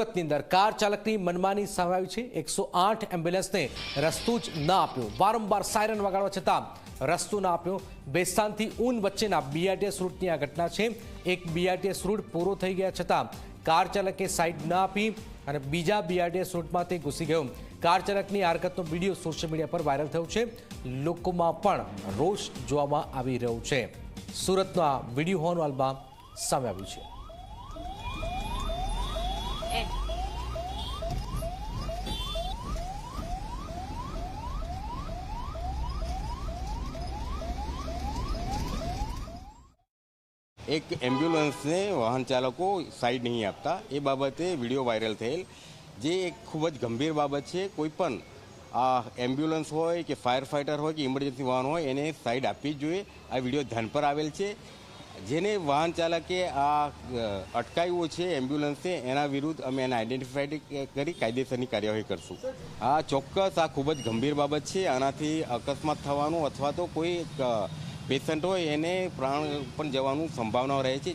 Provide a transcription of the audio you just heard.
સુરતની અંદર કાર ચાલકની મનમાની સામે છે. એકસો આઠ એમ્બ્યુલન્સને રસ્તો જ ન આપ્યો. વારંવાર સાયરન વગાડવા છતાં રસ્તો ના આપ્યો. બેસ્તાનથી ઊન વચ્ચેના બીઆરટીએસ રૂટની આ ઘટના છે. એક બીઆરટીએસ રૂટ પૂરો થઈ ગયા છતાં કાર ચાલકે સાઈડ ન આપી અને બીજા બીઆરટીએસ રૂટમાં તે ઘૂસી ગયો. કાર ચાલકની હરકતનો વીડિયો સોશિયલ મીડિયા પર વાયરલ થયો છે. લોકોમાં પણ રોષ જોવામાં આવી રહ્યો છે. સુરતનો આ વીડિયો હોવાનું હાલમાં સામે આવ્યું છે. એક એમ્બ્યુલન્સને વાહન ચાલકો સાઈડ નહીં આપતા. એ બાબતે વીડિયો વાયરલ થયેલ. જે એક ખૂબ જ ગંભીર બાબત છે, કોઈ પણ આ એમ્બ્યુલન્સ હોય કે ફાયર ફાઇટર હોય કે ઇમરજન્સી વાહન હોય, એને સાઈડ આપવી જ જોઈએ. આ વીડિયો ધ્યાન પર આવેલ છે. જેને વાહન ચાલકે આ અટકાવ્યું છે એમ્બ્યુલન્સને, એના વિરુદ્ધ અમે એને આઈડેન્ટિફાઈ કરી કાયદેસરની કાર્યવાહી કરશું. આ ચોક્કસ આ ખૂબ જ ગંભીર બાબત છે. આનાથી અકસ્માત થવાનું અથવા તો કોઈ પેશન્ટ હોય એને પ્રાણ પણ જવાનું સંભાવના રહે છે.